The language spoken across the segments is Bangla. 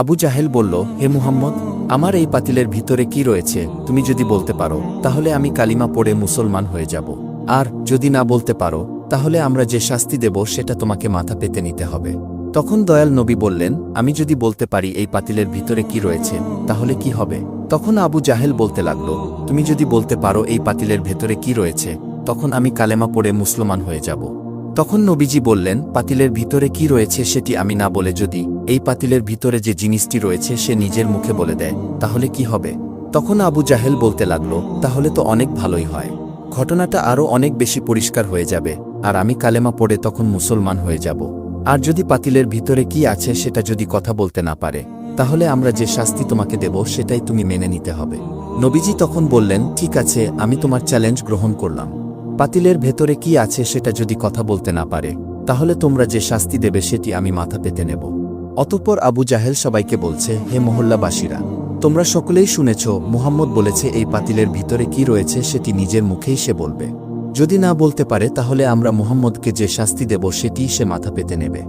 আবু জাহেল বলল, হে মুহাম্মদ, আমার এই পাতিলের ভিতরে কি রয়েছে? তুমি যদি বলতে পারো, তাহলে আমি কালিমা পড়ে মুসলমান হয়ে যাব। আর যদি না বলতে পারো, তাহলে আমরা যে শাস্তি দেব, সেটা তোমাকে মাথা পেতে নিতে হবে। তখন দয়াল নবী বললেন, আমি যদি বলতে পারি এই পাতিলের ভিতরে কি রয়েছে, তাহলে কি হবে? তখন আবু জাহেল বলতে লাগল, তুমি যদি বলতে পারো এই পাতিলের ভেতরে কি রয়েছে, তখন আমি কালেমা পড়ে মুসলমান হয়ে যাব। তখন নবীজি বললেন, পাতিলের ভিতরে কি রয়েছে, সেটি আমি না বলে যদি এই পাতিলের ভিতরে যে জিনিসটি রয়েছে সে নিজের মুখে বলে দেয়, তাহলে কি হবে? তখন আবু জাহেল বলতে লাগল, তাহলে তো অনেক ভালোই হয়। ঘটনাটা আরও অনেক বেশি পরিষ্কার হয়ে যাবে, আর আমি কালেমা পড়ে তখন মুসলমান হয়ে যাব। আর যদি পাতিলের ভিতরে কি আছে সেটা যদি কথা বলতে না পারে, তাহলে আমরা যে শাস্তি তোমাকে দেব সেটাই তুমি মেনে নিতে হবে। নবীজি তখন বললেন, ঠিক আছে, আমি তোমার চ্যালেঞ্জ গ্রহণ করলাম। পাতিলের ভেতরে কি আছে সেটা যদি কথা বলতে না পারে, তাহলে তোমরা যে শাস্তি দেবে সেটি আমি মাথা পেতে নেব। অতঃপর আবু জাহেল সবাইকে বলছে, হে মহল্লাবাসীরা, তোমরা সকলেই শুনেছ, মুহাম্মদ বলেছে, এই পাতিলের ভিতরে কি রয়েছে সেটি নিজের মুখেই সে বলবে। যদি না বলতে পারে, তাহলে আমরা মুহাম্মদকে যে শাস্তি দেব সেটিই সে মাথা পেতে নেবে।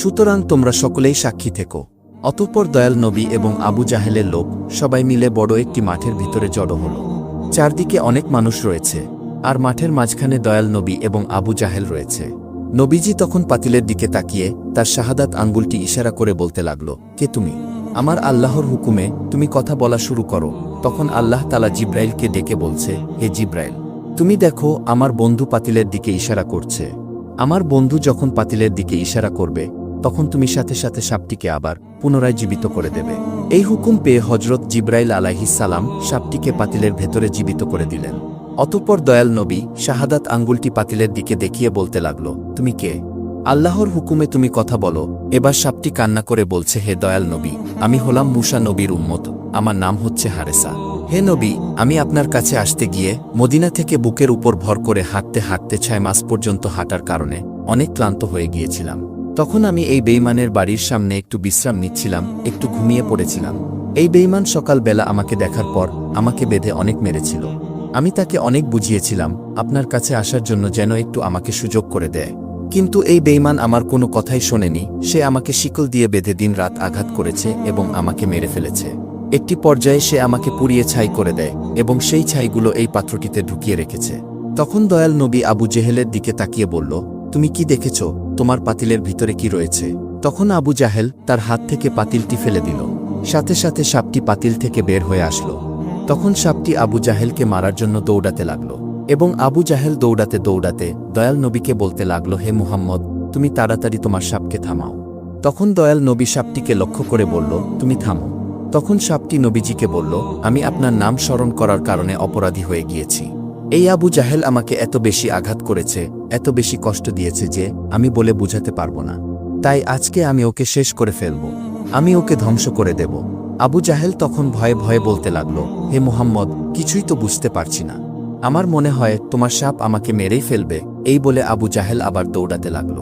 সুতরাং তোমরা সকলেই সাক্ষী থেকো। অতঃপর দয়াল নবী এবং আবু জাহেলের লোক সবাই মিলে বড় একটি মাঠের ভিতরে জড়ো হল। চারদিকে অনেক মানুষ রয়েছে, আর মাঠের মাঝখানে দয়াল নবী এবং আবু জাহেল রয়েছে। নবীজি তখন পাতিলের দিকে তাকিয়ে তার শাহাদাত আঙ্গুলটি ইশারা করে বলতে লাগল, কে তুমি? আমার আল্লাহর হুকুমে তুমি কথা বলা শুরু করো। তখন আল্লাহ তালা জিব্রাইলকে ডেকে বলছে, হে জিব্রাইল, তুমি দেখো আমার বন্ধু পাতিলের দিকে ইশারা করছে। আমার বন্ধু যখন পাতিলের দিকে ইশারা করবে, তখন তুমি সাথে সাথে সাপটিকে আবার পুনরায় জীবিত করে দেবে। এই হুকুম পেয়ে হজরত জিব্রাইল আলাইহিসালাম সাপটিকে পাতিলের ভেতরে জীবিত করে দিলেন। অতঃপর দয়াল নবী শাহাদাত আঙ্গুলটি পাতিলের দিকে দেখিয়ে বলতে লাগল, তুমি কে? আল্লাহর হুকুমে তুমি কথা বলো। এবার সাপটি কান্না করে বলছে, হে দয়াল নবী, আমি হলাম মুসা নবীর উম্মত। আমার নাম হচ্ছে হারেসা। হে নবী, আমি আপনার কাছে আসতে গিয়ে মদিনা থেকে বুকের উপর ভর করে হাঁটতে হাঁটতে ছয় মাস পর্যন্ত হাঁটার কারণে অনেক ক্লান্ত হয়ে গিয়েছিলাম। তখন আমি এই বেইমানের বাড়ির সামনে একটু বিশ্রাম নিচ্ছিলাম, একটু ঘুমিয়ে পড়েছিলাম। এই বেইমান সকালবেলা আমাকে দেখার পর আমাকে বেঁধে অনেক মেরেছিল। আমি তাকে অনেক বুঝিয়েছিলাম, আপনার কাছে আসার জন্য যেন একটু আমাকে সুযোগ করে দেয়। কিন্তু এই বেইমান আমার কোনো কথাই শোনেনি, সে আমাকে শিকল দিয়ে বেঁধে দিন রাত আঘাত করেছে এবং আমাকে মেরে ফেলেছে। একটি পর্যায়ে সে আমাকে পুড়িয়ে ছাই করে দেয় এবং সেই ছাইগুলো এই পাত্রটিতে ঢুকিয়ে রেখেছে। তখন দয়াল নবী আবু জেহেলের দিকে তাকিয়ে বলল, তুমি কি দেখেছ? তোমার পাতিলের ভিতরে কি রয়েছে? তখন আবু জাহেল তার হাত থেকে পাতিলটি ফেলে দিল। সাথে সাথে সাপটি পাতিল থেকে বের হয়ে আসলো। তখন সাপটি আবু জাহেলকে মারার জন্য দৌড়াতে লাগল এবং আবু জাহেল দৌড়াতে দৌড়াতে দয়াল নবীকে বলতে লাগল, হে মুহাম্মদ, তুমি তাড়াতাড়ি তোমার সাপকে থামাও। তখন দয়াল নবী সাপটিকে লক্ষ্য করে বলল, তুমি থামো। তখন সাপটি নবীজিকে বলল, আমি আপনার নাম স্মরণ করার কারণে অপরাধী হয়ে গিয়েছি। এই আবু জাহেল আমাকে এত বেশি আঘাত করেছে, এত বেশি কষ্ট দিয়েছে যে আমি বলে বুঝাতে পারব না। তাই আজকে আমি ওকে শেষ করে ফেলব। আমি ওকে ধ্বংস করে দেব। আবু জাহেল তখন ভয়ে ভয়ে বলতে লাগল, হে মোহাম্মদ, কিছুই তো বুঝতে পারছি না। আমার মনে হয় তোমার সাপ আমাকে মেরেই ফেলবে, এই বলে আবু জাহেল আবার দৌড়াতে লাগল।